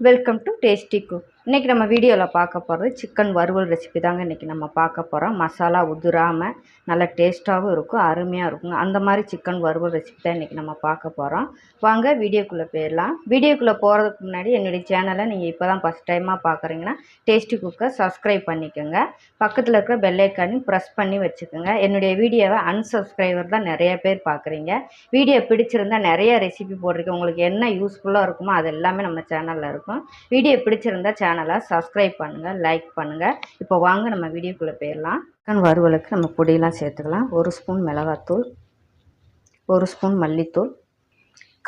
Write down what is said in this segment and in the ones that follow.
Welcome to tasty cook இன்றைக்கி நம்ம வீடியோவில் பார்க்க போகிறது சிக்கன் வறுவல் ரெசிபி தாங்க இன்றைக்கி நம்ம பார்க்க போகிறோம் மசாலா உதிராமல் நல்லா டேஸ்ட்டாகவும் இருக்கும் அருமையாக இருக்குங்க அந்த மாதிரி சிக்கன் வறுவல் ரெசிபி தான் இன்றைக்கி நம்ம பார்க்க போகிறோம் வாங்க வீடியோக்குள்ளே போயிடலாம். வீடியோக்குள்ளே போகிறதுக்கு முன்னாடி என்னுடைய சேனலை நீங்கள் இப்போ தான் ஃபஸ்ட் டைமாக பார்க்குறீங்கன்னா டேஸ்டி குக்கை சப்ஸ்கிரைப் பண்ணிக்கோங்க. பக்கத்தில் இருக்கிற பெல்லைக்கானையும் ப்ரெஸ் பண்ணி வச்சுக்கோங்க. என்னுடைய வீடியோவை அன்சப்ஸ்கிரைபர் தான் நிறைய பேர் பார்க்குறீங்க வீடியோ பிடிச்சிருந்தா நிறைய ரெசிபி போட்டிருக்கேன். உங்களுக்கு என்ன யூஸ்ஃபுல்லாக இருக்குமோ அது எல்லாமே நம்ம சேனலில் இருக்கும். வீடியோ பிடிச்சிருந்தா சேனல் சப்ஸ்கிரைப் பண்ணுங்கள் லைக் பண்ணுங்கள் இப்போ வாங்க நம்ம வீடியோக்குள்ளே போயிடலாம். சிக்கன் வறுவலுக்கு நம்ம பொடியெல்லாம் சேர்த்துக்கலாம். ஒரு ஸ்பூன் மிளகாத்தூள் ஒரு ஸ்பூன் மல்லித்தூள்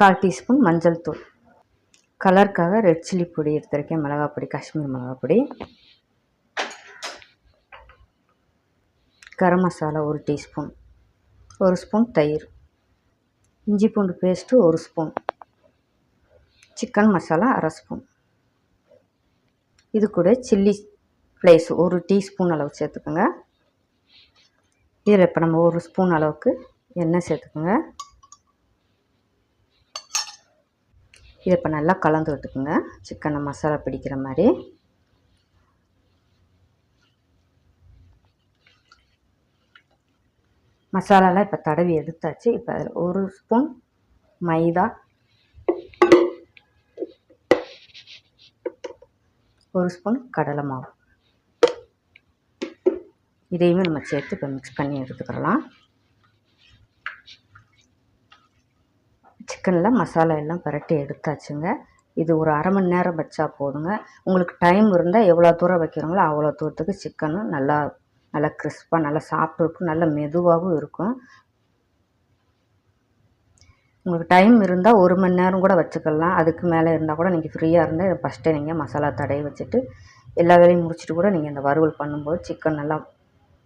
கால் டீஸ்பூன் மஞ்சள் தூள். கலருக்காக ரெட் சில்லி பொடி எடுத்துருக்கேன். மிளகாய் பொடி காஷ்மீர் மிளகாய் பொடி. கரம் மசாலா ஒரு டீஸ்பூன். ஒரு ஸ்பூன் தயிர். இஞ்சி பூண்டு பேஸ்ட்டு ஒரு ஸ்பூன். சிக்கன் மசாலா அரை ஸ்பூன். இது கூட சில்லி ஃப்ளேஸ் ஒரு டீஸ்பூன் அளவு சேர்த்துக்கோங்க. இதில் இப்போ நம்ம ஒரு ஸ்பூன் அளவுக்கு எண்ணெய் சேர்த்துக்கோங்க. இதை இப்போ நல்லா கலந்து விட்டுக்குங்க. சிக்கனை மசாலா பிடிக்கிற மாதிரி. மசாலாலாம் இப்போ தடவி எடுத்தாச்சு. இப்போ அதில் ஒரு ஸ்பூன் மைதா ஒரு ஸ்பூன் கடலை மாவு. இதையுமே நம்ம சேர்த்து இப்போ மிக்ஸ் பண்ணி எடுத்துக்கிறலாம் சிக்கனில் மசாலா எல்லாம் பரட்டி எடுத்தாச்சுங்க. இது ஒரு அரை மணி நேரம் வச்சா போதுங்க. உங்களுக்கு டைம் இருந்தால் எவ்வளோ தூரம் வைக்கிறீங்களோ அவ்வளோ தூரத்துக்கு சிக்கனும் நல்லா நல்லா கிறிஸ்பாக நல்லா சாப்பிட்ருக்கும் நல்லா மெதுவாகவும் இருக்கும். உங்களுக்கு டைம் இருந்தால் ஒரு மணி நேரம் கூட வச்சுக்கலாம். அதுக்கு மேலே இருந்தால் கூட நீங்கள் ஃப்ரீயாக இருந்தால் ஃபஸ்ட்டே நீங்கள் மசாலா தடவி வச்சுட்டு எல்லா வேலையும் முடிச்சுட்டு கூட நீங்கள் இந்த வறுவல் பண்ணும்போது சிக்கன் நல்லா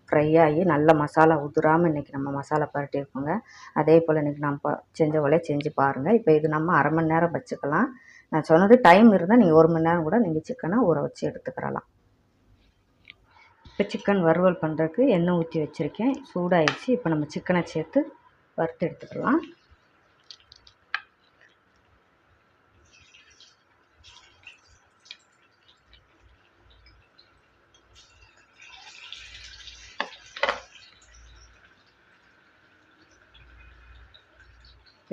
ஃப்ரை ஆகி நல்ல மசாலா உதுராமல் இன்றைக்கி நம்ம மசாலா பரட்டியிருக்கோங்க அதே போல் இன்றைக்கி நம்ம செஞ்ச வேலையை செஞ்சு பாருங்கள் இப்போ இது நம்ம அரை மணி நேரம் வச்சுக்கலாம். நான் சொன்னது டைம் இருந்தால் நீங்கள் ஒரு மணி நேரம் கூட நீங்கள் சிக்கனை ஊற வச்சு எடுத்துக்கிறலாம். இப்போ சிக்கன் வறுவல் பண்ணுறதுக்கு எண்ணெய் ஊற்றி வச்சுருக்கேன். சூடாகிடுச்சு இப்போ நம்ம சிக்கனை சேர்த்து வறுத்து எடுத்துக்கலாம்.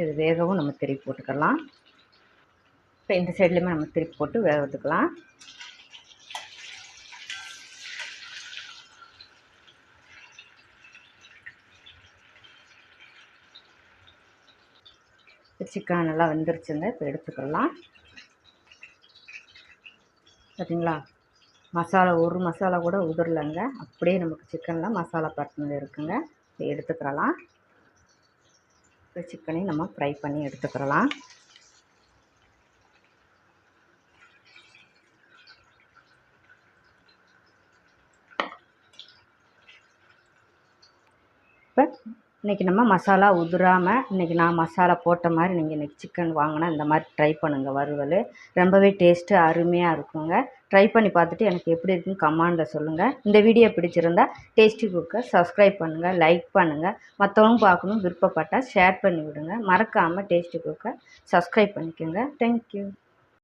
இது வேகவும் நம்ம திருப்பி போட்டுக்கலாம். இப்போ இந்த சைட்லேயுமே நம்ம திருப்பி போட்டு வேக வச்சுக்கலாம். சிக்கன் நல்லா வெந்துருச்சுங்க இப்போ எடுத்துக்கலாம். பார்த்தீங்களா மசாலா ஒரு மசாலா கூட உதிரலைங்க. அப்படியே நமக்கு சிக்கனில் மசாலா பட்டினது இருக்குங்க. எடுத்துக்கிறலாம் இப்போ சிக்கனையும் நம்ம ஃப்ரை பண்ணி எடுத்துக்கிறலாம். இப்போ இன்றைக்கி நம்ம மசாலா உதிராமல் இன்றைக்கி நான் மசாலா போட்ட மாதிரி நீங்கள் இன்றைக்கி சிக்கன் வாங்கினா இந்த மாதிரி ட்ரை பண்ணுங்கள் வறுவல். ரொம்பவே டேஸ்ட்டு அருமையாக இருக்குங்க. ட்ரை பண்ணி பார்த்துட்டு எனக்கு எப்படி இருக்குன்னு கமாண்டில் சொல்லுங்கள் இந்த வீடியோ பிடிச்சிருந்தா டேஸ்டி குக்கை சப்ஸ்கிரைப் பண்ணுங்கள் லைக் பண்ணுங்கள் மற்றவங்க பார்க்கணும் விருப்பப்பட்டால் ஷேர் பண்ணி விடுங்க. மறக்காமல் டேஸ்டி குக்கை சப்ஸ்கிரைப் பண்ணிக்கோங்க. Thank you